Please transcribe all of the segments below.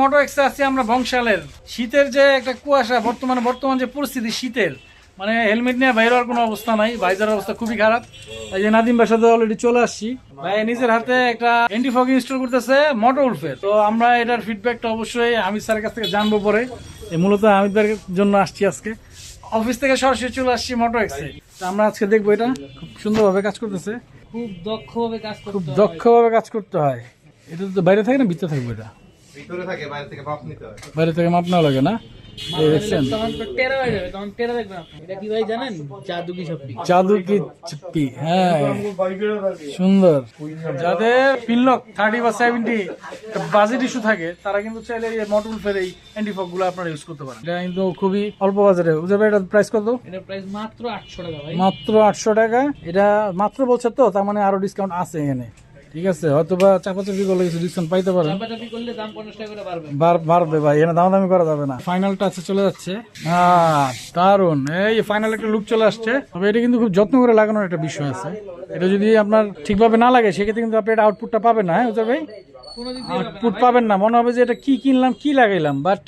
মোটো এক্সে আছি আমরা বংশালের। শীতের যে একটা কুয়াশা বর্তমানে বর্তমান যে পরিস্থিতি শীতের মানে হেলমেট নিয়ে বাইরে হওয়ার কোনো অবস্থা নাই বাইজার অবস্থা খুবই খারাপ। এই যে নাদিম ভাইয়ের সাথে অলরেডি চলে আসছি। ভাই নিজের হাতে একটা এন্টি ফগ ইনস্টল করতেছে মোটো উলফের। তো আমরা এটার ফিডব্যাকটা অবশ্যই হামিদ স্যারের কাছ থেকে জানব পরে। মূলত হামিদ ভাইয়ের জন্য আসছি আজকে। অফিস থেকে সরাসরি চলে আসছি মোটো এক্সে তো আমরা আজকে দেখব এটা। খুব সুন্দরভাবে কাজ করতেছে। খুব দক্ষভাবে কাজ করতে খুব দক্ষভাবে কাজ করতে হয়। এটা তো বাইরে থাকে না ভিতরে থাকবে এটা? ভিতরে থাকে বাইরে থেকে মাপ নিতে হয়। বাইরে থেকে মাপ নেওয়া লাগে না? এই দেখছেন? তখন তো টেরা হয়ে হ্যাঁ। সুন্দর। যাদের পিনলক থার্টি বা সেভেন্টি বাজেট ইস্যু থাকে তারা কিন্তু চাইলে এই মটুল ফের অ্যান্টিফকগুলো আপনারা ইউজ করতে পারেন। এটা কিন্তু খুবই অল্প বাজারে প্রাইস কত? প্রাইস মাত্র আটশো টাকা মাত্র আটশো টাকা। এটা মাত্র বলছে তো তার মানে আরও ডিসকাউন্ট আছে এখানে। ঠিক আছে হয়তো বা চাপাচাপি করলে কিছু ডিসকাউন্ট পাইতে পারেন করলে দাম করে বাড়বে। ভাই এখানে দামাদামি করা যাবে না। ফাইনালটা টাচে চলে যাচ্ছে। হ্যাঁ দারুণ এই ফাইনাল একটা লুক চলে আসছে। তবে এটা কিন্তু খুব যত্ন করে লাগানোর একটা বিষয় আছে। এটা যদি আপনার ঠিকভাবে না লাগে সেক্ষেত্রে কিন্তু আপনি এটা আউটপুটটা পাবেন না হ্যাঁ ভাই? আউটপুট পাবেন না। মনে হবে যে এটা কি কিনলাম কি লাগাইলাম বাট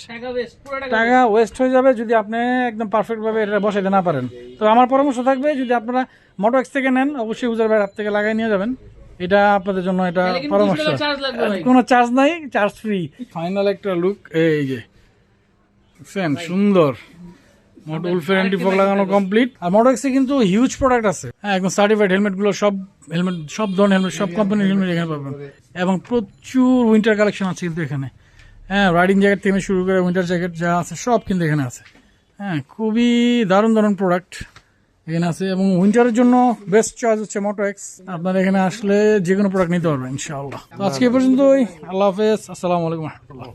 টাকা ওয়েস্ট হয়ে যাবে যদি আপনি একদম পারফেক্ট ভাবে এটা বসাইতে না পারেন। তো আমার পরামর্শ থাকবে যদি আপনারা মোটো এক্স থেকে নেন অবশ্যই উজার ভাইয়ের হাত থেকে লাগাই নিয়ে যাবেন। এটা আপনাদের জন্য এটা পরামর্শ। 20 টাকা charge লাগবে ভাই। কোনো চার্জ নাই চার্জ ফ্রি ফাইনাল একটা লুক এই যে সেম সুন্দর। মোটো উলফের অ্যান্টিফগ লাগানো কমপ্লিট আর মোটো কিন্তু হিউজ প্রোডাক্ট আছে। হ্যাঁ একদম সার্টিফাইড হেলমেটগুলো সব হেলমেট সব ধরনের হেলমেট সব কোম্পানির হেলমেট এখানে পাবেন। এবং প্রচুর উইন্টার কালেকশন আছে কিন্তু এখানে। হ্যাঁ রাইডিং জ্যাকেট থেকে শুরু করে উইন্টার জ্যাকেট যা আছে সব কিন্তু এখানে আছে। হ্যাঁ খুবই দারুণ দারুণ প্রোডাক্ট এখানে আছে এবং উইন্টারের জন্য বেস্ট চয়েস হচ্ছে মোটো এক্স আপনারা এখানে আসলে যে কোনো প্রোডাক্ট নিতে পারবেন, ইনশাআল্লাহ। তো আজকে পর্যন্ত পর্যন্তই। আল্লাহ হাফেজ। আসসালামু আলাইকুম রহমতুল্লাহ।